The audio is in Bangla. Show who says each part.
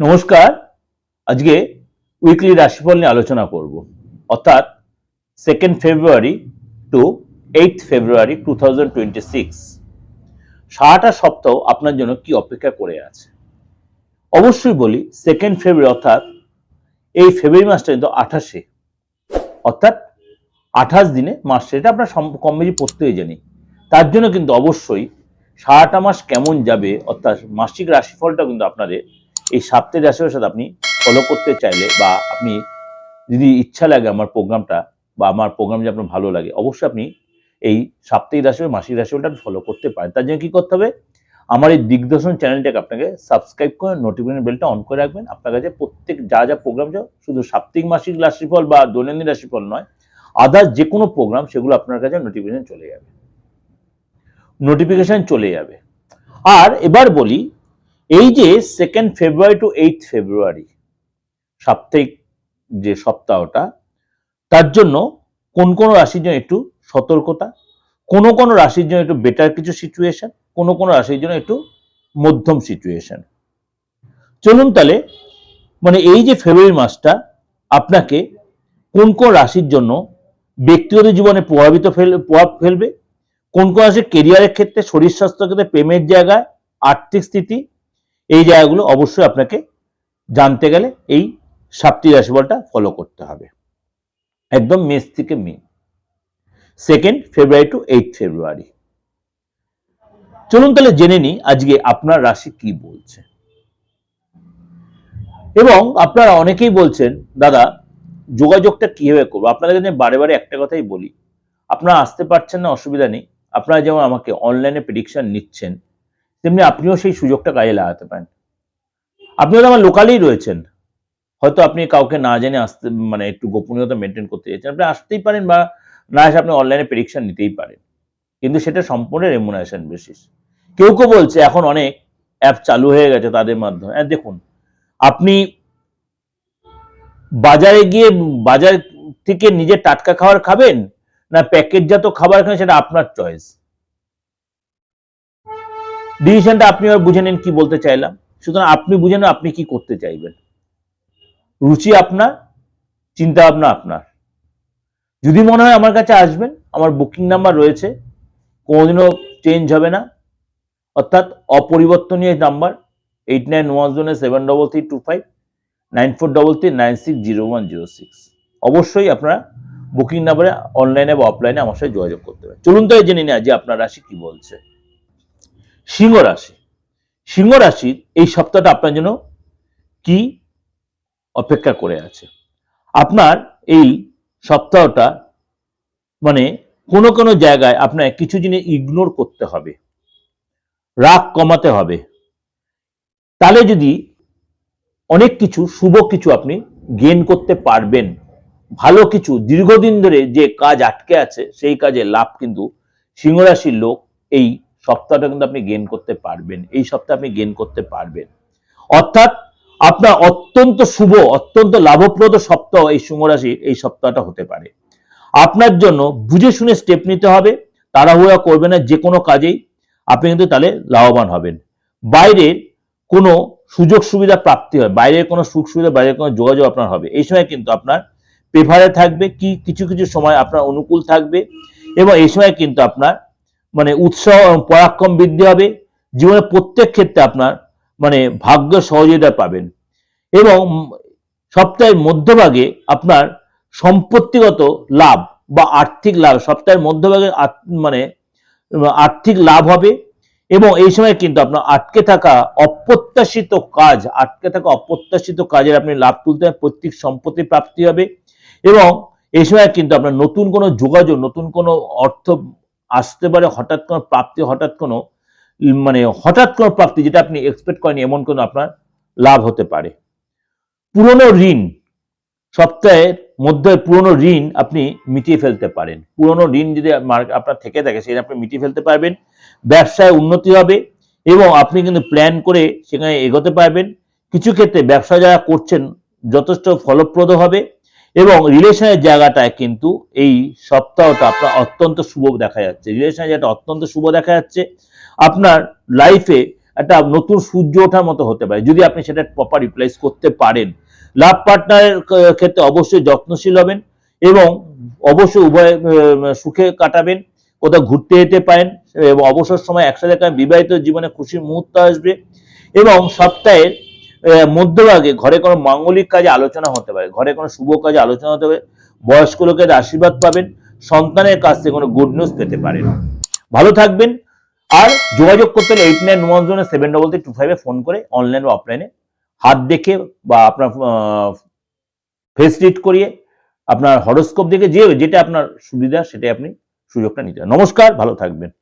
Speaker 1: নমস্কার। আজকে উইকলি রাশিফল নিয়ে আলোচনা করব। অর্থাৎ second February to eight February two thousand twenty six সারাটা সপ্তাহ আপনার জন্য কি অপেক্ষা করে আছে? অবশ্যই বলি সেকেন্ড ফেব্রুয়ারি অর্থাৎ এই ফেব্রুয়ারি মাসটা কিন্তু আঠাশে। অর্থাৎ আঠাশ দিনে মাস আপনার সম- কম বেশি প্রত্যেকে জানি। তার জন্য কিন্তু অবশ্যই সারাটা মাস কেমন যাবে, অর্থাৎ মাসিক রাশিফলটা কিন্তু আপনাদের এই সাপ্তাহিক রাশির সাথে আপনি ফলো করতে চাইলে বা আপনি যদি ইচ্ছা লাগে আমার প্রোগ্রামটা বা আমার প্রোগ্রাম যদি আপনার ভালো লাগে, অবশ্যই আপনি এই সাপ্তাহিক রাশি বা মাসিক রাশিফলটা ফলো করতে পারেন। তার জন্য কি করতে হবে? আমার এই দিগদর্শন চ্যানেলটাকে আপনাকে সাবস্ক্রাইব করে নোটিফিকেশন বেলটা অন করে রাখবেন। আপনার কাছে প্রত্যেক যা যা প্রোগ্রাম শুধু সাপ্তাহিক, মাসিক রাশিফল বা দৈনন্দিন রাশিফল নয় আদার্স যে কোনো প্রোগ্রাম সেগুলো আপনার কাছে নোটিফিকেশন চলে যাবে। নোটিফিকেশন চলে যাবে। আর এবার বলি এই যে second February to eight February সাপ্তাহিক যে সপ্তাহটা তার জন্য কোন কোন রাশির জন্য একটু সতর্কতা, কোন কোন রাশির জন্য একটু বেটার কিছু সিচুয়েশন কোন কোন রাশির জন্য একটু মধ্যম সিচুয়েশন চলুন তাহলে মানে এই যে ফেব্রুয়ারি মাসটা, আপনাকে কোন কোন রাশির জন্য ব্যক্তিগত জীবনে প্রভাবিত ফেল, প্রভাব ফেলবে, কোন কোন রাশির কেরিয়ারের ক্ষেত্রে শরীর স্বাস্থ্যের ক্ষেত্রে প্রেমের জায়গায়, আর্থিক স্থিতি এই জায়গাগুলো অবশ্যই আপনাকে জানতে গেলে এই সাপ্তাহিক রাশিফলটা ফলো করতে হবে। একদম মেস থেকে মে second February to eight February চলুন তাহলে জেনে নিই আজকে আপনার রাশি কি বলছে। এবং আপনারা অনেকেই বলছেন, দাদা, যোগাযোগটা কীভাবে করব? আপনাদের কাছে বারে বারে একটা কথাই বলি, আপনারা আসতে পারছেন না, অসুবিধা নেই। আপনারা যেমন আমাকে অনলাইনে প্রেডিকশন নিচ্ছেন তেমনি আপনিও সেই সুযোগটা কাজে লাগাতে পারেন। আপনিও তো আমার লোকালেই রয়েছেন। হয়তো আপনি কাউকে না জেনে আসতে মানে একটু গোপনীয়তা মেনটেন করতে চাইছেন আপনি আসতেই পারেন বা না এসে আপনি অনলাইনে প্রেডিকশন নিতেই পারেন। কিন্তু সেটা সম্পূর্ণ রেমুনারেশন বেসিস কেউ কেউ বলছে, এখন অনেক অ্যাপ চালু হয়ে গেছে তাদের মাধ্যমে। হ্যাঁ দেখুন, আপনি বাজারে গিয়ে বাজার থেকে নিজে টাটকা খাবার খাবেন না প্যাকেটজাত খাবার খাবেন সেটা আপনার চয়েস ডিসিশনটা আপনি এবার বুঝে নিন কি বলতে চাইলাম। সুতরাং আপনি বুঝে নেন আপনি কি করতে চাইবেন। রুচি আপনার চিন্তা ভাবনা আপনার। যদি মনে হয় আমার কাছে আসবেন, আমার বুকিং নাম্বার রয়েছে, কোনোদিনও চেঞ্জ হবে না। অর্থাৎ অপরিবর্তনীয় number eight nine one zero seven double three two five nine four double three nine six zero one zero six অবশ্যই আপনারা বুকিং নাম্বারে অনলাইনে বা অফলাইনে আমার সাথে যোগাযোগ করতে পারেন। চলুন তো জেনে নেওয়া যে আপনার রাশি কি বলছে। সিংহ রাশি। সিংহ রাশির এই সপ্তাহটা আপনার জন্য কি অপেক্ষা করে আছে? আপনার এই সপ্তাহটা মানে কোনো কোনো জায়গায় আপনার কিছু জিনিস ইগনোর করতে হবে। রাগ কমাতে হবে। তাহলে যদি অনেক কিছু, শুভ কিছু আপনি গেন করতে পারবেন। ভালো কিছু, দীর্ঘদিন ধরে যে কাজ আটকে আছে, সেই কাজে লাভ কিন্তু সিংহরাশির লোক এই সপ্তাহটা কিন্তু আপনি গেন করতে পারবেন, এই সপ্তাহে আপনি গেন করতে পারবেন। অর্থাৎ আপনার অত্যন্ত শুভ, অত্যন্ত লাভপ্রদ সপ্তাহ এই সিংহরাশির এই সপ্তাহটা হতে পারে। আপনার জন্য বুঝে শুনে স্টেপ নিতে হবে, তাড়াহুড়া করবে না যে কোনো কাজেই, আপনি কিন্তু তাহলে লাভবান হবেন। বাইরের কোনো সুযোগ সুবিধা প্রাপ্তি হয়, বাইরের কোনো সুখ সুবিধা, বাইরের কোনো যোগাযোগ আপনার হবে। এই সময় কিন্তু আপনার পেভারে থাকবে, কি, কিছু কিছু সময় আপনার অনুকূল থাকবে এবং এই সময় কিন্তু আপনার মানে উৎসাহ এবং পরাক্রম বৃদ্ধি হবে। জীবনের প্রত্যেক ক্ষেত্রে আপনার মানে ভাগ্য সহযোগিতা পাবেন। এবং সপ্তাহের মধ্যভাগে আপনার সম্পত্তিগত লাভ বা আর্থিক লাভ, সপ্তাহের মধ্যভাগে মানে আর্থিক লাভ হবে। এবং এই সময় কিন্তু আপনার আটকে থাকা অপ্রত্যাশিত কাজ, আটকে থাকা অপ্রত্যাশিত কাজের আপনি লাভ তুলতে পৈতৃক সম্পত্তি প্রাপ্তি হবে। এবং এই সময় কিন্তু আপনার নতুন কোনো যোগাযোগ, নতুন কোনো অর্থ আসতে পারে হঠাৎ কোনো প্রাপ্তি, হঠাৎ কোনো মানে হঠাৎ কোনো প্রাপ্তি যেটা আপনি এক্সপেক্ট করেন এমন কোনো আপনার লাভ হতে পারে। পুরনো ঋণ, সপ্তাহের মধ্যে পুরনো ঋণ আপনি মিটিয়ে ফেলতে পারেন। পুরনো ঋণ যদি আপনার থেকে থাকে সেটা আপনি মিটিয়ে ফেলতে পারবেন, ব্যবসায় উন্নতি হবে এবং আপনি কিন্তু প্ল্যান করে সেখানে এগোতে পারবেন। কিছু ক্ষেত্রে ব্যবসা যারা করছেন, যথেষ্ট ফলপ্রদ হবে। এবং রিলেশনের জায়গাটায় কিন্তু এই সপ্তাহটা আপনার অত্যন্ত শুভ দেখা যাচ্ছে। রিলেশনের জায়গাটা অত্যন্ত শুভ দেখা যাচ্ছে। আপনার লাইফে একটা নতুন সূর্য ওঠার মতো হতে পারে। যদি আপনি সেটা প্রপার ইউটিলাইজ করতে পারেন। লাভ পার্টনারের ক্ষেত্রে অবশ্যই যত্নশীল হবেন এবং অবশ্যই উভয় সুখে কাটাবেন। কোথাও ঘুরতে যেতে পারেন এবং অবসর সময় একসাথে বিবাহিত জীবনে খুশির মুহূর্ত আসবে এবং সপ্তাহের মধ্যভাগে ঘরে কোনো মাঙ্গলিক কাজে আলোচনা হতে পারে, ঘরে কোনো শুভ কাজে আলোচনা হতে পারে, বয়স্ক লোকের আশীর্বাদ পাবেন, সন্তানের কাছ থেকে কোনো গুড নিউজ পেতে পারেন ভালো থাকবেন, আর যোগাযোগ করতে হলে eight nine one zero seven double three two ফাইভে ফোন করে অনলাইন বা অফলাইনে হাত দেখে বা আপনার ফেস রিড করিয়ে আপনার হরোস্কোপ দেখে যে, যেটা আপনার সুবিধা সেটাই আপনি সুযোগটা নিতে। নমস্কার, ভালো থাকবেন